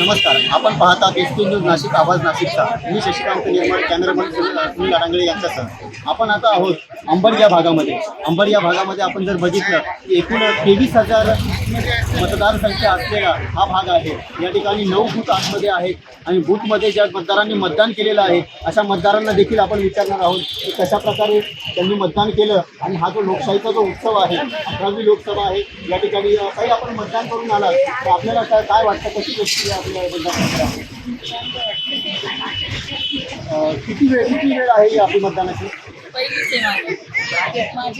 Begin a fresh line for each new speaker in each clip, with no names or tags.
नमस्कार. आपण पाहता एस पी न्यूज नाशिक आवाज नाशिकचा. मी शशिकांत निर्मळ कॅमेरामन सुनील लाडांगळे यांच्यासह. आपण आता आहोत अंबड या भागामध्ये. अंबड या भागामध्ये आपण जर बघितलं की एकूण तेवीस हजार मतदारसंख्या असलेला हा भाग आहे. या ठिकाणी नऊ बूथ आतमध्ये आहेत आणि बूथमध्ये ज्या मतदारांनी मतदान केलेलं आहे अशा मतदारांना देखील आपण विचारणार आहोत की कशा प्रकारे त्यांनी मतदान केलं आणि हा जो लोकशाहीचा जो उत्सव आहे अकरावी लोकसभा आहे या ठिकाणी काही आपण मतदान करून आलात तर आपल्याला काय काय वाटतं? कशी गोष्टी किती वेळ किती वेळ आहे आपली मतदानाची?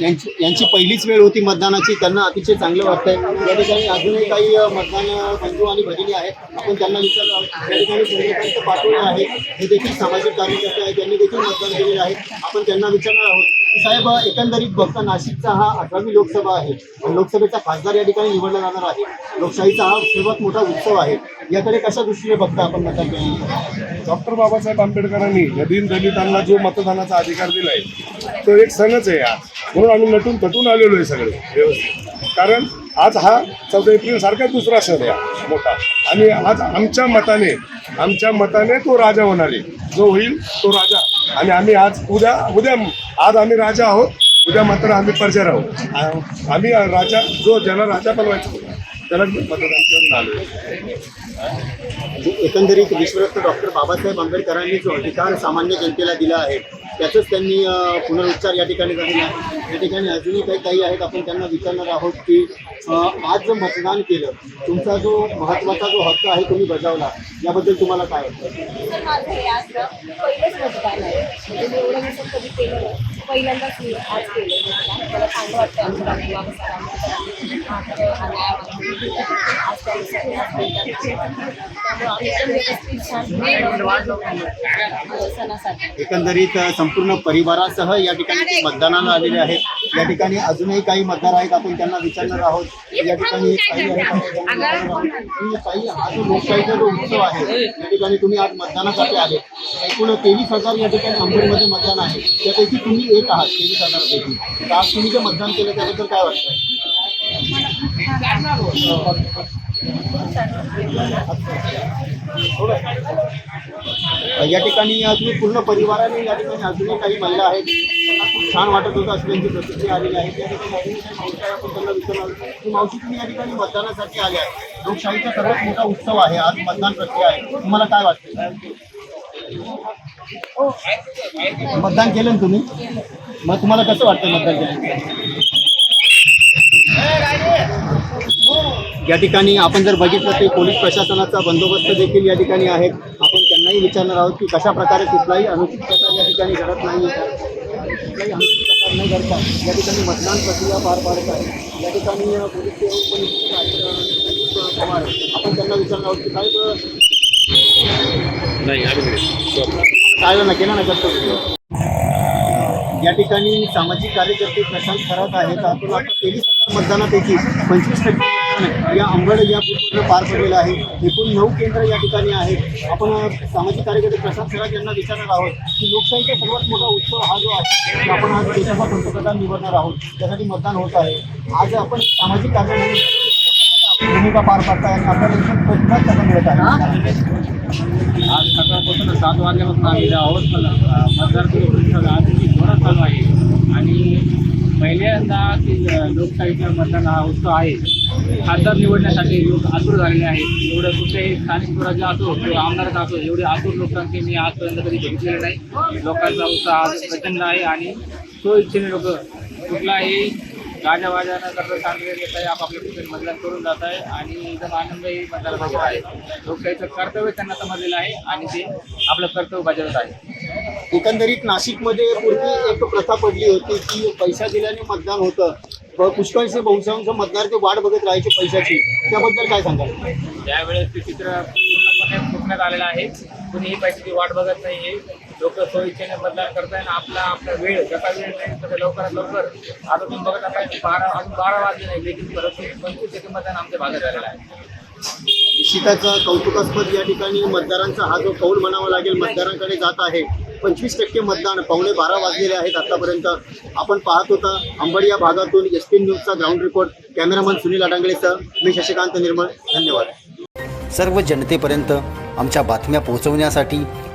यांची यांची पहिलीच वेळ होती मतदानाची. त्यांना अतिशय चांगलं वाटतंय. या ठिकाणी अजूनही काही मतदान बंधू आणि भगिनी आहेत. आपण त्यांना विचारलं आहोत. या ठिकाणी हे देखील सामाजिक कार्यकर्ते आहेत. त्यांनी देखील मतदान केलेलं आहे. आपण त्यांना विचारणार आहोत. साहेब एकंदरीत बघता नाशिकचा हा अठरावी लोकसभा आहे. आणि लोकसभेचा खासदार या ठिकाणी निवडला जाणार आहे. लोकशाहीचा हा सर्वात मोठा उत्सव आहे. याकडे कशा दृष्टीने बघता आपण मतदान
डॉक्टर बाबासाहेब आंबेडकरांनी या दलितांना जो मतदानाचा अधिकार दिलाय तो एक सणच आहे आज. म्हणून आम्ही नटून तटून आलेलो आहे सगळे. व्यवस्थित. कारण आज हा चौदा एप्रिल सारखा दुसरा सण आहे मोठा. आणि आज आमच्या मताने आमच्या मताने तो राजा होणार आहे. जो होईल तो राजा. आणि आम्ही आज उद्या उद्या आज आम्ही राजा आहोत. उद्या मात्र आम्ही प्रजा आहोत आम्ही राजा जो ज्याला राजा बनवायचा त्याला मतदान करून आलो.
एकंदरीत विश्वरत्न डॉक्टर बाबासाहेब आंबेडकरांनी जो अधिकार सामान्य जनतेला दिला आहे त्याचंच त्यांनी पुनरुच्चार या ठिकाणी झालेला आहे. या ठिकाणी अजूनही काही काही आहेत आपण त्यांना विचारणार आहोत की आज जो मतदान केलं तुमचा जो महत्त्वाचा जो हक्क आहे तुम्ही बजावला याबद्दल तुम्हाला काय वाटतं?
पहिल्यांदाच मी आज केलं मला चांगलं वाटतं आमच्या हा
एकंदरीत संपूर्ण परिवारासह या ठिकाणी मतदानाला आलेले आहेत. या ठिकाणी अजूनही काही मतदार आहेत आपण त्यांना विचारणार आहोत. या ठिकाणी काही हा जो लोकशाहीचा जो उत्सव आहे या ठिकाणी तुम्ही आज मतदानासाठी आले. एकूण तेवीस हजार या ठिकाणी अंबरमध्ये मतदान आहे. त्यापैकी तुम्ही एक आहात तेवीस हजारापैकी तर आज तुम्ही जे मतदान केलं त्याबद्दल काय वाटतं या ठिकाणी अजून तुम्ही पूर्ण परिवाराने या ठिकाणी अजूनही काही महिला आहेत. त्यांना खूप छान वाटत होतं असं त्यांची प्रतिक्रिया आलेली आहे. त्या ठिकाणी मावशी आपण त्यांना विचारणार की मावशी तुम्ही या ठिकाणी मतदानासाठी आल्या. लोकशाहीचा सर्वात मोठा उत्सव आहे. आज मतदान प्रक्रिया आहे. तुम्हाला काय वाटतं मतदान केलं ना तुम्ही? मग तुम्हाला कसं वाटतं मतदान केलं? या ठिकाणी आपण जर बघितलं तर पोलीस प्रशासनाचा बंदोबस्त देखील या ठिकाणी आहे. आपण त्यांनाही विचारणार आहोत की कशा प्रकारे कुठलाही अनुचित प्रकार या ठिकाणी घडत नाही. कुठलाही अनुचित प्रकार न घडता या ठिकाणी मतदान प्रक्रिया पार पाडत आहे. या ठिकाणी पोलीस पण आपण त्यांना विचारणार आहोत की काय नाही. काय ना केलं ना करतो या ठिकाणी सामाजिक कार्यकर्ते प्रशांत खरात आहेत. आपण आता तेवीस हजार मतदानापैकी पंचवीस टक्के या अंबड या पूर्ण पार पडलेलं आहे. एकूण नऊ केंद्र या ठिकाणी आहेत. आपण सामाजिक कार्यकर्ते प्रशांत खरात यांना विचारणार आहोत की लोकशाहीचा सर्वात मोठा उत्सव हा जो आहे आपण आज देशाचा पंतप्रधान निवडणार आहोत. त्यासाठी मतदान होत आहे. आज आपण सामाजिक कार्य म्हणून आपली भूमिका पार पाडताय. आपल्याला इथं प्रतिसाद मिळत आहे?
आज सात वाजल्यापासून आलेले आहोत. मतदार आजची जोरात चालू आहे. आणि पहिल्यांदा की अ, लोकशाहीचा मतदान हा उत्सव आहे. खासदार निवडण्यासाठी लोक आतुर झालेले आहेत. एवढं कुठेही स्थानिक स्वराज्य असो किंवा आमदारच असो एवढे आतुर लोकांची मी आजपर्यंत कधी घेतलेले नाही. लोकांचा उत्साह आज प्रचंड आहे आणि तो इच्छेने लोक कुठलाही गाजावाजा न करता चांगले घेत आहे. आपापल्या ठिकाणी मतदान करून जात आहे. आणि एकदम आनंदही मतदानामध्ये आहे. लोकशाहीचं कर्तव्य त्यांना समजलेलं आहे आणि ते आपलं कर्तव्य बजावत आहे
एकंदरीत नाशिकमध्ये पूर्वी एक प्रथा पडली होती की पैसा दिल्याने मतदान होतं. पुष्कळसे बहुसंख्य मतदार ते वाट बघत राहायचे पैशाची. त्याबद्दल काय सांगाल?
त्यावेळेस ते चित्र पूर्णपणे फुटण्यात आलेलं आहे. कुणीही पैशाची वाट बघत नाही लोक सोयीच्छेने मतदान करताय आणि आपला आपला वेळ जसा वेळ नाही तसं लवकरात लवकर आता तुम्ही बघत असाल बारा अजून बारा वाजले नाही लेकिन परत पंचवीस टक्के मतदान आमच्या भागात झालेलं आहे.
निश्चितच कौतुकास्पद या ठिकाणी मतदारांचा हा जो कौल म्हणावा लागेल मतदारांकडे जात आहे. पंचवीस टक्के मतदान पावणे बारा वाजलेले आहेत आतापर्यंत. आपण पाहत होता अंबड या भागातून एस पी न्यूजचा ग्राउंड रिपोर्ट. कॅमेरामन सुनील अडांगळेसह मी शशिकांत निर्मळ. धन्यवाद.
सर्व जनतेपर्यंत आमच्या बातम्या पोहोचवण्यासाठी